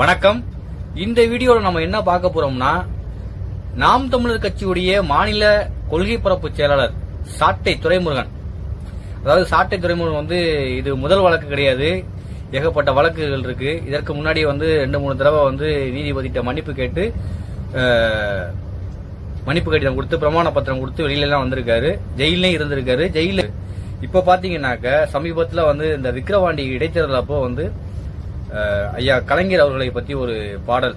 வணக்கம். இந்த வீடியோல நம்ம என்ன பார்க்க போறோம்னா நாம் தமிழர் கட்சியுடைய மாநில கொள்கை பரப்பு செயலாளர் சாட்டை துறைமுருகன் அதாவது சாட்டை துறைமுருகன் வந்து இது முதல் வழக்கு கிடையாது. ஏகப்பட்ட வழக்குகள் இருக்கு. இதற்கு முன்னாடி வந்து ரெண்டு மூணு தடவை வந்து நீதிபதிட்ட மன்னிப்பு கேட்டு மன்னிப்பு கடிதம் கொடுத்து பிரமாண பத்திரம் கொடுத்து வெளியில எல்லாம் வந்திருக்காரு. ஜெயிலே இருந்திருக்காரு. ஜெயில இப்ப பாத்தீங்கன்னாக்க சமீபத்துல வந்து இந்த விக்ரவாண்டி இடைத்தேர்தல் அப்போ வந்து ஐயா கலைஞர் அவர்களை பத்தி ஒரு பாடல்.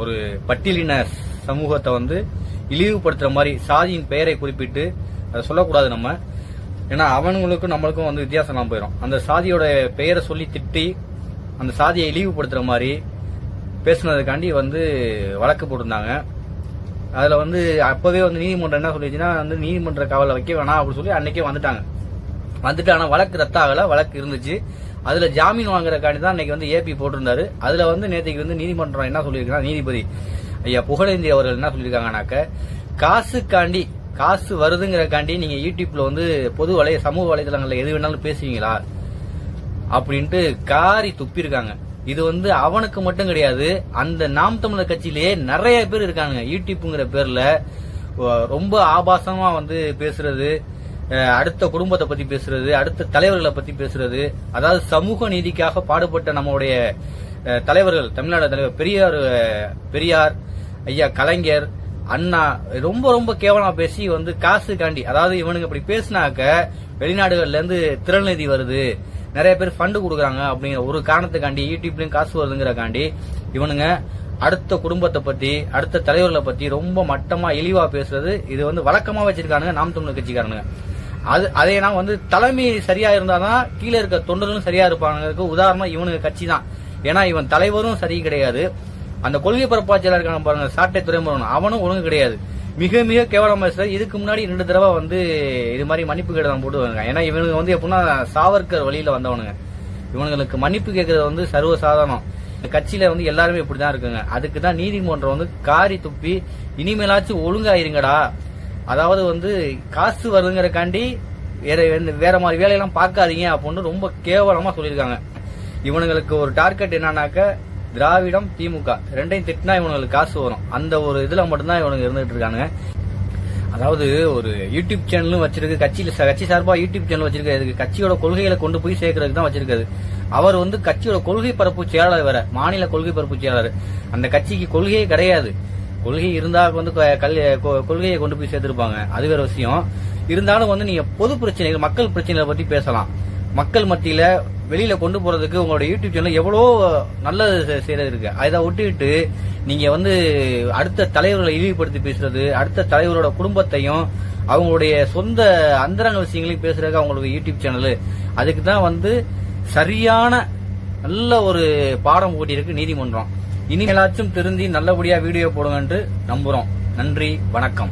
ஒரு பட்டியலின சமூகத்தை வந்து இழிவுபடுத்துற மாதிரி சாதியின் பெயரை குறிப்பிட்டு அதை சொல்லக்கூடாது நம்ம. ஏன்னா அவனுங்களுக்கும் நம்மளுக்கும் வந்து வித்தியாசம்லாம் போயிடும் அந்த சாதியோட பெயரை சொல்லி திட்டி அந்த சாதியை இழிவுபடுத்துற மாதிரி பேசுனதுக்காண்டி வந்து வழக்கு போட்டிருந்தாங்க. அதில் வந்து அப்பவே வந்து நீதிமன்றம் என்ன சொல்லிச்சுன்னா வந்து நீதிமன்ற காவலை வைக்க வேணாம் அப்படின்னு சொல்லி அன்னைக்கே வந்துட்டாங்க. வந்துட்டு ஆனால் வழக்கு ரத்தாகலை வழக்கு இருந்துச்சு. அதுல ஜாமீன் வாங்குறக்காண்டி தான் இன்னைக்கு வந்து ஏபி போட்டிருந்தாரு. அதுல வந்து நேற்றுக்கு வந்து நீதிமன்றம் என்ன சொல்லியிருக்காங்க நீதிபதி ஐயா புகழேந்தி அவர்கள் என்ன சொல்லியிருக்காங்கனாக்க காசுக்காண்டி காசு வருதுங்கிறக்காண்டி நீங்க யூடியூப்ல வந்து பொது வலை சமூக வலைதளங்கள்ல எது வேணாலும் பேசுவீங்களா? அப்படின்ட்டு காரி துப்பியிருக்காங்க. இது வந்து அவனுக்கு மட்டும் கிடையாது அந்த நாம் தமிழர் கட்சியிலேயே நிறைய பேர் இருக்காங்க. யூடியூப்புங்கிற பேர்ல ரொம்ப ஆபாசமா வந்து பேசுறது அடுத்த குடும்பத்தை பத்தி பேசுறது அடுத்த தலைவர்களை பத்தி பேசுறது அதாவது சமூக நீதிக்காக பாடுபட்ட நம்மளுடைய தலைவர்கள் தமிழ்நாடு தலைவர் பெரியார் பெரியார் ஐயா கலைஞர் அண்ணா ரொம்ப ரொம்ப கேவலமா பேசி வந்து காசுக்காண்டி அதாவது இவனுங்க இப்படி பேசினாக்க வெளிநாடுகள்ல இருந்து திறநிதி வருது நிறைய பேர் ஃபண்டு கொடுக்குறாங்க அப்படிங்கிற ஒரு காரணத்துக்காண்டி யூடியூப்லயும் காசு வருதுங்கிறக்காண்டி இவனுங்க அடுத்த குடும்பத்தை பத்தி அடுத்த தலைவர்களை பத்தி ரொம்ப மட்டமா இழிவா பேசுறது இது வந்து வழக்கமா வச்சிருக்கானுங்க நாம் தமிழ் கட்சிக்காரனுங்க. அது அதே நான் வந்து தலைமை சரியா இருந்தாதான் கீழே இருக்க தொண்டர்களும் சரியா இருப்பாங்க உதாரணம் இவனுங்க கட்சி தான் ஏன்னா இவன் தலைவரும் சரி கிடையாது. அந்த கொள்கை பரப்பாட்சியாளர் இருக்கான பாருங்க சாட்டை துறைமுருகன். அவனும் ஒழுங்கு கிடையாது. மிக மிக கேவலமா சார் இதுக்கு முன்னாடி ரெண்டு தடவை வந்து இது மாதிரி மன்னிப்பு கடிதம் போட்டு வருங்க ஏன்னா இவனுங்க வந்து எப்படின்னா சாவர்கர் வழியில வந்தவனுங்க. இவனுங்களுக்கு மன்னிப்பு கேட்கறது வந்து சர்வசாதாரணம். கட்சியில வந்து எல்லாருமே இப்படிதான் இருக்குங்க. அதுக்கு தான் நீதிமன்றம் வந்து காரி துப்பி இனிமேலாச்சும் ஒழுங்காயிருங்கடா. அதாவது வந்து காசு வருதுங்கிறக்காண்டி வேற எந்த- வேற மாதிரி வேலையெல்லாம் பார்க்காதீங்க அப்படின்னு ரொம்ப கேவலமா சொல்லியிருக்காங்க. இவனுங்களுக்கு ஒரு டார்கெட் என்னன்னாக்க திராவிடம் திமுக. ரெண்டையும் திட்டினா இவனுங்களுக்கு காசு வரும். அந்த ஒரு இதுல மட்டும்தான் இவனுங்க இருந்துட்டு இருக்காங்க அதாவது ஒரு யூடியூப் சேனலும் வச்சிருக்கு கட்சியில கட்சி சார்பா யூடியூப் சேனல் வச்சிருக்காரு கட்சியோட கொள்கைகளை கொண்டு போய் சேர்க்கறதுக்கு தான் வச்சிருக்காரு. அவர் வந்து கட்சியோட கொள்கை பரப்பு செயலாளர் வேற மாநில கொள்கை பரப்பு செயலாளர். அந்த கட்சிக்கு கொள்கையே கிடையாது. கொள்கை இருந்தா வந்து கல் கொ- கொள்கையை கொண்டு போய் சேர்த்திருப்பாங்க. அது வேற விஷயம். இருந்தாலும் வந்து நீங்க பொது பிரச்சனைகள் மக்கள் பிரச்சனைகளை பத்தி பேசலாம். மக்கள் மத்தியில வெளியில கொண்டு போறதுக்கு உங்களோட யூடியூப் சேனல் எவ்வளோ நல்லது செய்யறது இருக்கு. அதை விட்டுவிட்டு நீங்க வந்து அடுத்த தலைவர்களை இழிவுபடுத்தி பேசுறது அடுத்த தலைவரோட குடும்பத்தையும் அவங்களுடைய சொந்த அந்தரங்க விஷயங்களையும் பேசுறதுக்கு அவங்களுக்கு யூடியூப் சேனல். அதுக்கு தான் வந்து சரியான நல்ல ஒரு பாடம் கூட்டியிருக்கு நீதிமன்றம். இனிமேலாச்சும் திருந்தி நல்லபடியா வீடியோ போடுங்கன்ட்டு நம்புறோம். நன்றி வணக்கம்.